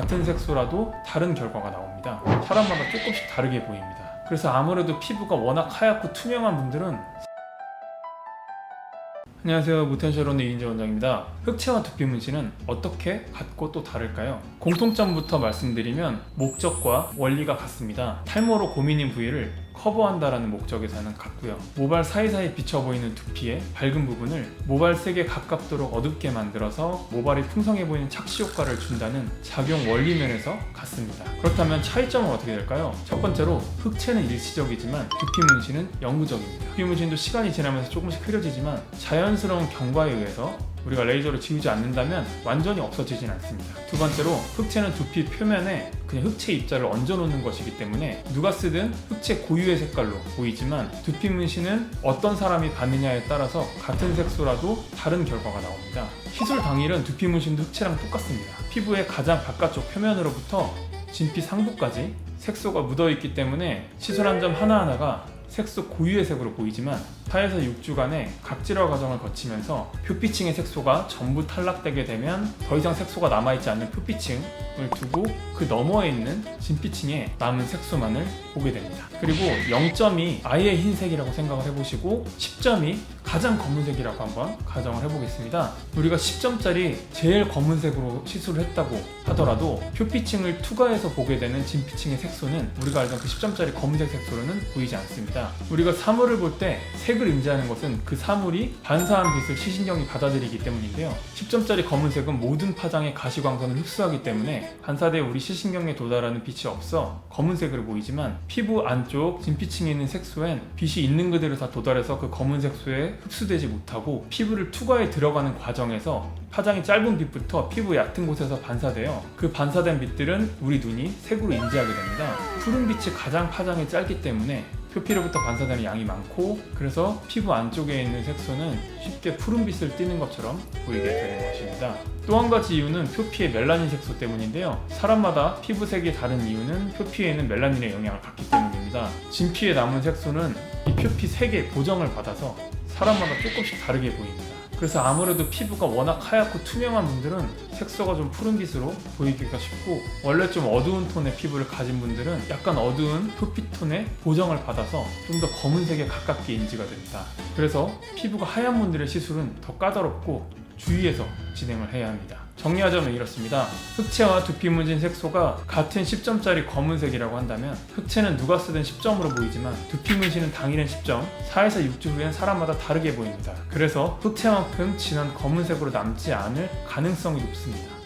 같은 색소라도 다른 결과가 나옵니다. 사람마다 조금씩 다르게 보입니다. 그래서 아무래도 피부가 워낙 하얗고 투명한 분들은 안녕하세요 무텐셜론의 이인재 원장입니다 흑채와 두피 문신은 어떻게 같고 또 다를까요? 공통점부터 말씀드리면 목적과 원리가 같습니다 탈모로 고민인 부위를 커버한다라는 목적에서는 같고요. 모발 사이사이 비쳐 보이는 두피의 밝은 부분을 모발 색에 가깝도록 어둡게 만들어서 모발이 풍성해 보이는 착시 효과를 준다는 작용 원리 면에서 같습니다. 그렇다면 차이점은 어떻게 될까요? 첫 번째로 흑채는 일시적이지만 두피 문신은 영구적입니다. 두피 문신도 시간이 지나면서 조금씩 흐려지지만 자연스러운 경과에 의해서 우리가 레이저로 지우지 않는다면 완전히 없어지진 않습니다. 두 번째로 흑채는 두피 표면에 그냥 흑채 입자를 얹어 놓는 것이기 때문에 누가 쓰든 흑채 고유의 색깔로 보이지만 두피 문신은 어떤 사람이 받느냐에 따라서 같은 색소라도 다른 결과가 나옵니다. 시술 당일은 두피 문신도 흑채랑 똑같습니다. 피부의 가장 바깥쪽 표면으로부터 진피 상부까지 색소가 묻어 있기 때문에 시술 한 점 하나하나가 색소 고유의 색으로 보이지만 4에서 6주간의 각질화 과정을 거치면서 표피층의 색소가 전부 탈락되게 되면 더 이상 색소가 남아있지 않는 표피층을 두고 그 너머에 있는 진피층에 남은 색소만을 보게 됩니다. 그리고 0점이 아예 흰색이라고 생각을 해보시고 10점이 가장 검은색이라고 한번 가정을 해보겠습니다. 우리가 10점짜리 제일 검은색으로 시술을 했다고 하더라도 표피층을 투과해서 보게 되는 진피층의 색소는 우리가 알던 그 10점짜리 검은색 색소로는 보이지 않습니다. 우리가 사물을 볼 때 색을 인지하는 것은 그 사물이 반사한 빛을 시신경이 받아들이기 때문인데요. 10점짜리 검은색은 모든 파장의 가시광선을 흡수하기 때문에 반사대 우리 시신경에 도달하는 빛이 없어 검은색으로 보이지만 피부 안쪽 진피층에 있는 색소엔 빛이 있는 그대로 다 도달해서 그 검은 색소에 흡수되지 못하고 피부를 투과해 들어가는 과정에서 파장이 짧은 빛부터 피부 얕은 곳에서 반사되어 그 반사된 빛들은 우리 눈이 색으로 인지하게 됩니다. 푸른 빛이 가장 파장이 짧기 때문에 표피로부터 반사되는 양이 많고 그래서 피부 안쪽에 있는 색소는 쉽게 푸른빛을 띠는 것처럼 보이게 되는 것입니다. 또 한 가지 이유는 표피의 멜라닌 색소 때문인데요. 사람마다 피부색이 다른 이유는 표피에 있는 멜라닌의 영향을 받기 때문입니다. 진피에 남은 색소는 이 표피 색의 보정을 받아서 사람마다 조금씩 다르게 보입니다. 그래서 아무래도 피부가 워낙 하얗고 투명한 분들은 색소가 좀 푸른빛으로 보이기가 쉽고 원래 좀 어두운 톤의 피부를 가진 분들은 약간 어두운 표피톤의 보정을 받아서 좀 더 검은색에 가깝게 인지가 됩니다. 그래서 피부가 하얀 분들의 시술은 더 까다롭고 주의해서 진행을 해야 합니다. 정리하자면 이렇습니다. 흑채와 두피 문진 색소가 같은 10점짜리 검은색이라고 한다면 흑채는 누가 쓰든 10점으로 보이지만 두피 문신은 당일엔 10점, 4에서 6주 후엔 사람마다 다르게 보입니다. 그래서 흑채만큼 진한 검은색으로 남지 않을 가능성이 높습니다.